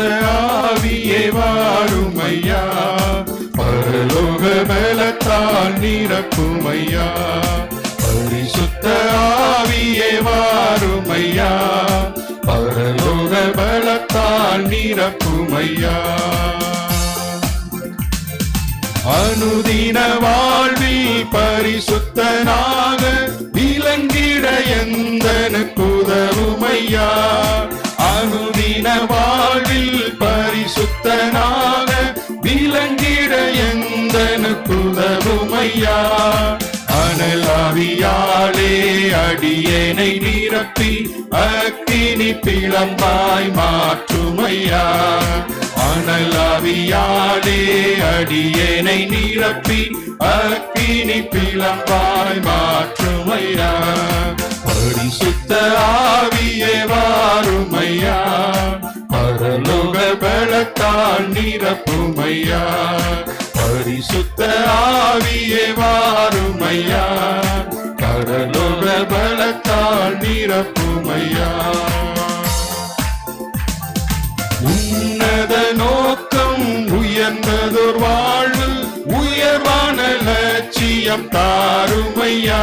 ஆவியே வாருமையா பரலோக பலத்தால் நிரப்புமையா? பரிசுத்த ஆவியே வாருமையா பரலோக பலத்தால் நிரப்புமையா? அனுதின வாழ்வில் பரிசுத்தனாக விளங்கிட எந்தனுக்கு உதவுமையா? அனுதின வாழ்வில் பரிசுத்தனாக விளங்கிட எந்தனுக்கு உதவுமையா அனலாவியாலே அடியேனை நிரப்பி அக்கினி பிளம்பாய் மாற்றுமையா? அனலாவியாலே அடியேனை நிரப்பி அக்கினி பிளம்பாய் மாற்றுமையா பரிசுத்த ஆவியே வாருமையா. கடலோர பலத்தால் நிரப்புமையா. உன்னத நோக்கம் உயர்ந்ததோர் வாழ்வு உயர்வான லட்சியம் தாருமையா.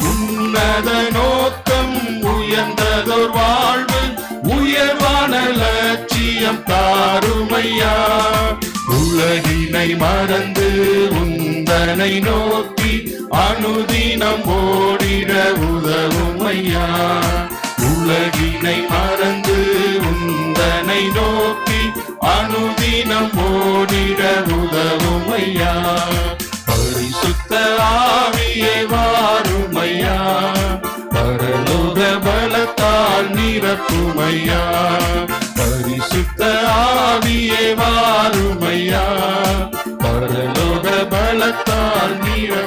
உன்னத நோக்கம் உயர்ந்ததோர் வாழ்வு உயர்வான லட்சியம் தாருமையா. உலகில் உலகினை மறந்து உந்தனை நோக்கி அனுதினம் ஓடிட உதவும் ஐயா. உலகினை மறந்து உந்தனை நோக்கி அனுதினம் ஓடிட உதவும் ஐயா. பரிசுத்த ஆவியே வாருமையா. பரலோக பலத்தால் நிரப்புமையா The mirror.